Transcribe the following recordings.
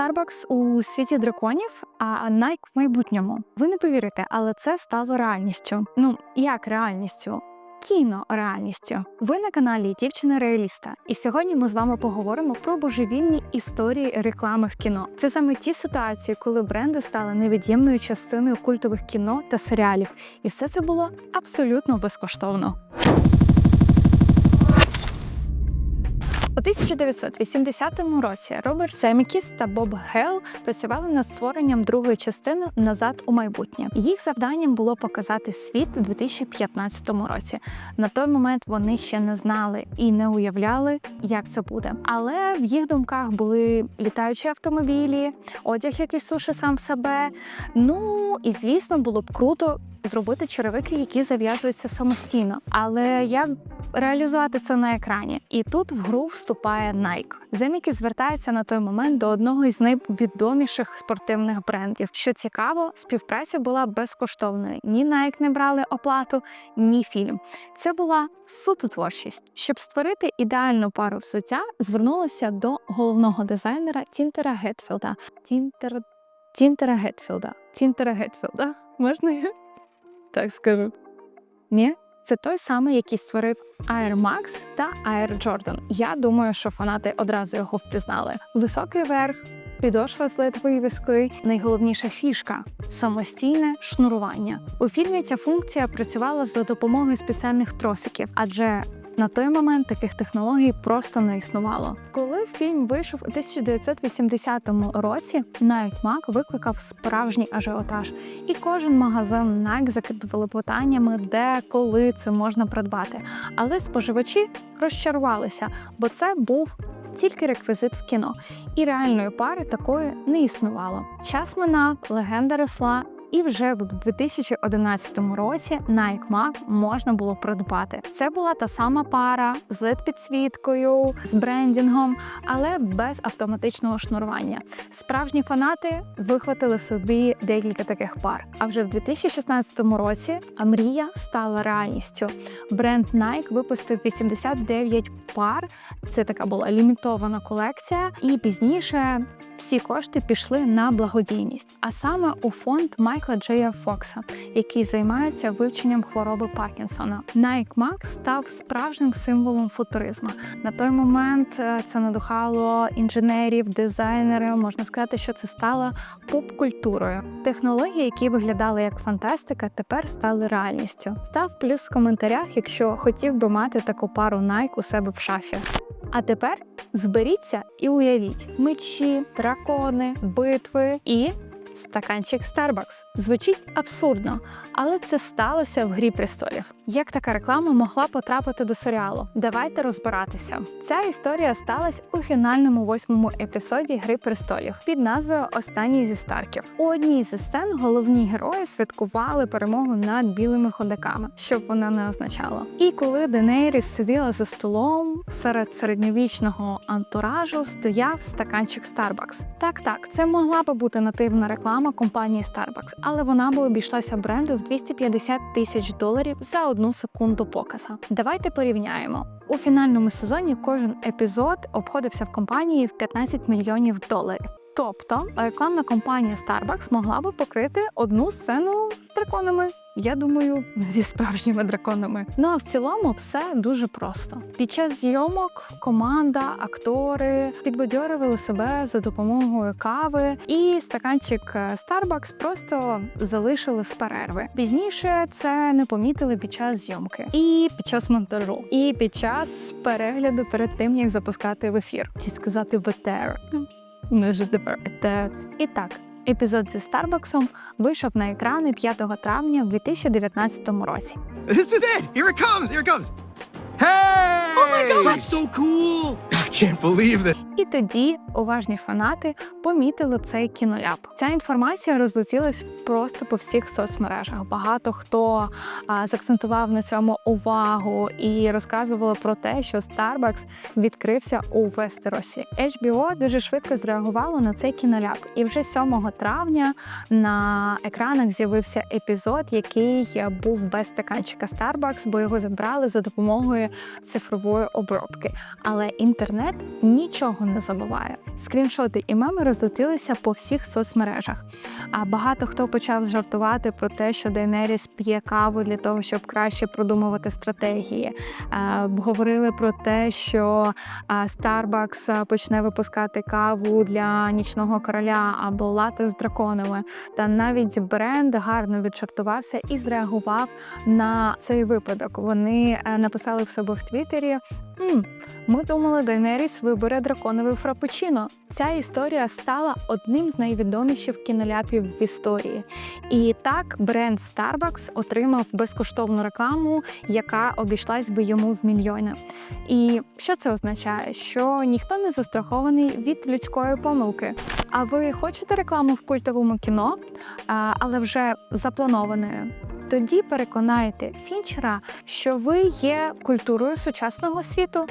Starbucks у світі драконів, а Nike в майбутньому. Ви не повірите, але це стало реальністю. Ну як реальністю? Кінореальністю. Ви на каналі Дівчина Реаліста, і сьогодні ми з вами поговоримо про божевільні історії реклами в кіно. Це саме ті ситуації, коли бренди стали невід'ємною частиною культових кіно та серіалів, і все це було абсолютно безкоштовно. У 1980 році Роберт Семікіс та Боб Гейл працювали над створенням другої частини назад у майбутнє. Їх завданням було показати світ у 2015 році. На той момент вони ще не знали і не уявляли, як це буде. Але в їх думках були літаючі автомобілі, одяг, який сушить сам себе. Ну і звісно, було б круто зробити черевики, які зав'язуються самостійно. Але як реалізувати це на екрані? І тут в гру вступає Nike. Земіки звертається на той момент до одного із найвідоміших спортивних брендів. Що цікаво, співпраця була безкоштовною. Ні Nike не брали оплату, ні фільм. Це була суто творчість. Щоб створити ідеальну пару взуття, звернулися до головного дизайнера Тінтера Гетфілда. Тінтер... Тінтера Гетфілда. Тінтера Гетфілда. Можна так скажу? Ні? Це той самий, який створив Air Max та Air Jordan. Я думаю, що фанати одразу його впізнали. Високий верх, підошва з литвої виски, найголовніша фішка самостійне шнурування. У фільмі ця функція працювала за допомогою спеціальних тросиків, адже на той момент таких технологій просто не існувало. Коли фільм вийшов у 1980 році, Nike Mac викликав справжній ажіотаж, і кожен магазин Nike закидували питаннями, де коли це можна придбати. Але споживачі розчарувалися, бо це був тільки реквізит в кіно, і реальної пари такої не існувало. Час минав, легенда росла. І вже в 2011 році Nike Mac можна було придбати. Це була та сама пара з led підсвіткою, з брендінгом, але без автоматичного шнурування. Справжні фанати вихватили собі декілька таких пар. А вже в 2016 році мрія стала реальністю. Бренд Nike випустив 89 пар. Це така була лімітована колекція, і пізніше всі кошти пішли на благодійність, а саме у фонд Майкла Джея Фокса, який займається вивченням хвороби Паркінсона. Nike Max став справжнім символом футуризму. На той момент е, це надихало інженерів, дизайнерів. Можна сказати, що це стало поп-культурою. Технології, які виглядали як фантастика, тепер стали реальністю. Став плюс в коментарях, якщо хотів би мати таку пару Nike у себе в шафі. А тепер зберіться і уявіть мечі, дракони, битви і стаканчик Starbucks. Звучить абсурдно, але це сталося в грі престолів. Як така реклама могла потрапити до серіалу? Давайте розбиратися. Ця історія сталася у фінальному восьмому епізоді Гри престолів під назвою Останній зі Старків. У одній зі сцен головні герої святкували перемогу над білими ходаками, щоб вона не означала. І коли Денейріс сиділа за столом серед середньовічного антуражу, стояв стаканчик Starbucks. Так, так, це могла би бути нативна реклама компанії Starbucks, але вона би обійшлася бренду в 250 тисяч доларів за одну секунду показа. Давайте порівняємо. У фінальному сезоні кожен епізод обходився в компанії в 15 мільйонів доларів. Тобто рекламна компанія Starbucks могла би покрити одну сцену з драконами. Я думаю, зі справжніми драконами. Ну а в цілому все дуже просто. Під час зйомок команда, актори підбадьорювали себе за допомогою кави, і стаканчик е, Starbucks просто залишили з перерви. Пізніше це не помітили під час зйомки, і під час монтажу, і під час перегляду перед тим як запускати в ефір, чи сказати в. Не ж тепер етер. І так. Епізод зі Старбаксом вийшов на екрани 5 травня в 2019 році. This is it! Here it comes! Here it comes! Hey! Oh my god, that's so cool! I can't believe this. І тоді уважні фанати помітили цей кіноляп. Ця інформація розлетілась просто по всіх соцмережах. Багато хто а, закцентував на цьому увагу і розказували про те, що Starbucks відкрився у Вестеросі. HBO дуже швидко зреагувало на цей кіноляп. І вже 7 травня на екранах з'явився епізод, який був без стаканчика Starbucks, бо його забрали за допомогою цифрової обробки. Але інтернет нічого нікого не забуває. Скріншоти і меми розлетілися по всіх соцмережах. А багато хто почав жартувати про те, що Дейнеріс п'є каву для того, щоб краще продумувати стратегії. Е, Говорили про те, що а, Starbucks почне випускати каву для нічного короля або лати з драконами. Та навіть бренд гарно відчартувався і зреагував на цей випадок. Вони е, написали в себе в Твіттері. «М, ми думали, Дейнеріс вибере драконовий фрапучино. Ця історія стала одним з найвідоміших кіноляпів в історії. І так бренд Starbucks отримав безкоштовну рекламу, яка обійшлась би йому в мільйони. І що це означає? Що ніхто не застрахований від людської помилки. А ви хочете рекламу в культовому кіно, але вже запланованою? Тоді переконайте фінчера, що ви є культурою сучасного світу.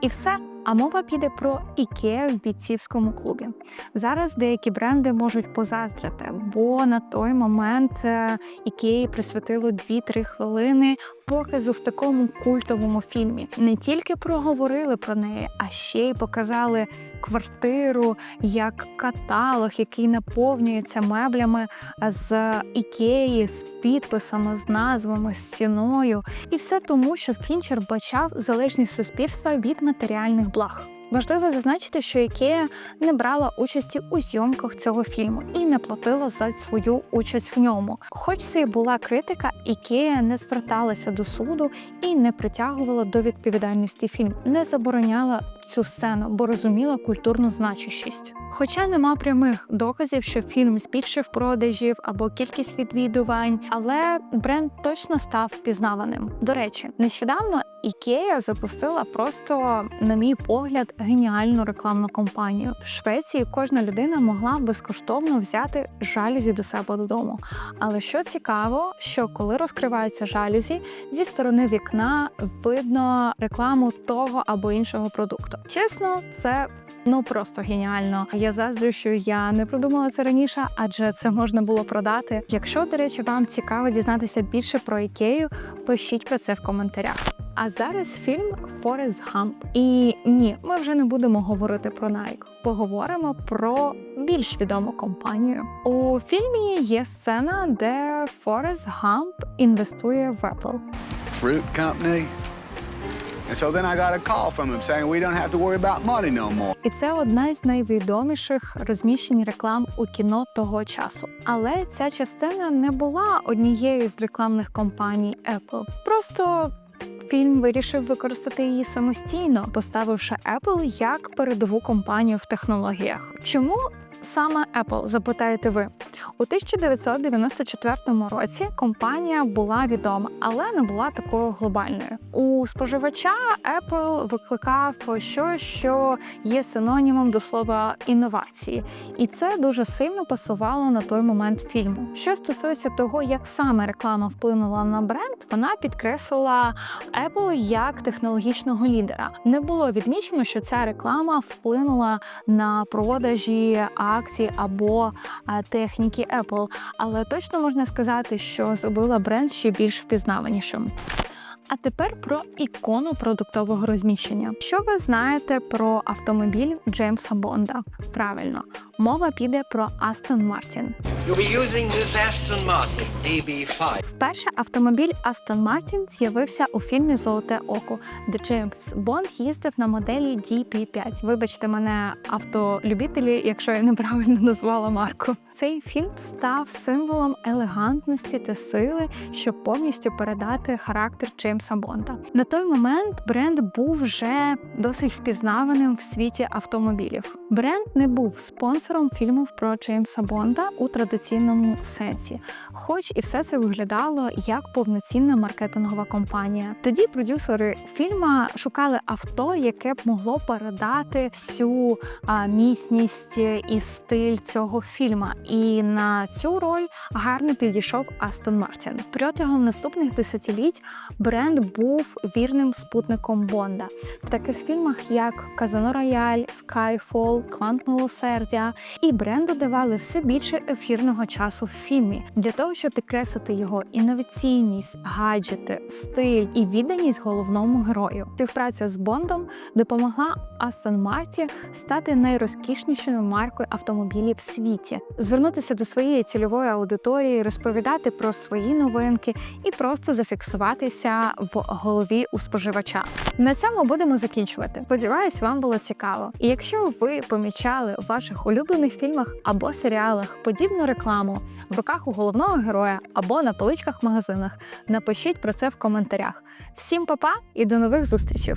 І все. А мова піде про ікею в бійцівському клубі. Зараз деякі бренди можуть позаздрити, бо на той момент е, Ікеї присвятило 2-3 хвилини показу в такому культовому фільмі. Не тільки проговорили про неї, а ще й показали квартиру як каталог, який наповнюється меблями з Ікеї, з підписами, з назвами, з ціною. І все тому, що Фінчер бачав залежність суспільства від матеріальних благ. Важливо зазначити, що Ікея не брала участі у зйомках цього фільму і не платила за свою участь в ньому. Хоч це й була критика, Ікея не зверталася до суду і не притягувала до відповідальності фільм, не забороняла цю сцену, бо розуміла культурну значущість. Хоча нема прямих доказів, що фільм збільшив продажів або кількість відвідувань, але бренд точно став впізнаваним. До речі, нещодавно Ікея запустила просто, на мій погляд, геніальну рекламну кампанію. В Швеції кожна людина могла безкоштовно взяти жалюзі до себе додому. Але що цікаво, що коли розкриваються жалюзі, зі сторони вікна видно рекламу того або іншого продукту. Чесно, це. Ну просто геніально. Я заздрю, що я не продумала це раніше, адже це можна було продати. Якщо, до речі, вам цікаво дізнатися більше про ікею, пишіть про це в коментарях. А зараз фільм Форест Гамп. І ні, ми вже не будемо говорити про Nike. Поговоримо про більш відому компанію. У фільмі є сцена, де Форест Гамп інвестує в Apple. Fruit company. And so then I got a call from him saying we don't have to worry about money no more. І це одна з найвідоміших розміщень реклам у кіно того часу. Але ця частина не була однією з рекламних кампаній Apple. Просто фільм вирішив використати її самостійно, поставивши Apple як передову компанію в технологіях. Чому? Саме Apple, запитаєте ви. У 1994 році компанія була відома, але не була такою глобальною. У споживача Apple викликав щось, що є синонімом до слова інновації, і це дуже сильно пасувало на той момент фільму. Що стосується того, як саме реклама вплинула на бренд, вона підкреслила Apple як технологічного лідера. Не було відмічено, що ця реклама вплинула на продажі акцій або техніки Apple, але точно можна сказати, що зробила бренд ще більш впізнаванішим. А тепер про ікону продуктового розміщення. Що ви знаєте про автомобіль Джеймса Бонда? Правильно, мова піде про Астон Мартін. Using this Aston Martin DB5. Вперше автомобіль Aston Martin з'явився у фільмі Золоте око, де Джеймс Бонд їздив на моделі DP5. Вибачте мене, автолюбителі, якщо я неправильно назвала марку. Цей фільм став символом елегантності та сили, щоб повністю передати характер Джеймса Бонда. На той момент бренд був вже досить впізнаваним в світі автомобілів. Бренд не був спонсором фільмів про Джеймса Бонда у традиційному сенсі, хоч і все це виглядало як повноцінна маркетингова компанія. Тоді продюсери фільму шукали авто, яке б могло передати всю а, міцність і стиль цього фільму. І на цю роль гарно підійшов Астон Мартін. Протягом наступних десятиліть бренд був вірним спутником Бонда. В таких фільмах, як Казано Рояль, Скайфол, Квант милосердя і бренду давали все більше ефірного часу в фільмі. Для того, щоб підкреслити його інноваційність, гаджети, стиль і відданість головному герою. Співпраця з Бондом допомогла Aston Martin стати найрозкішнішою маркою автомобілів в світі, звернутися до своєї цільової аудиторії, розповідати про свої новинки і просто зафіксуватися в голові у споживача. На цьому будемо закінчувати. Сподіваюсь, вам було цікаво. І якщо ви помічали у ваших улюблених фільмах або серіалах подібну рекламу в руках у головного героя або на поличках в магазинах, напишіть про це в коментарях. Всім па-па і до нових зустрічей!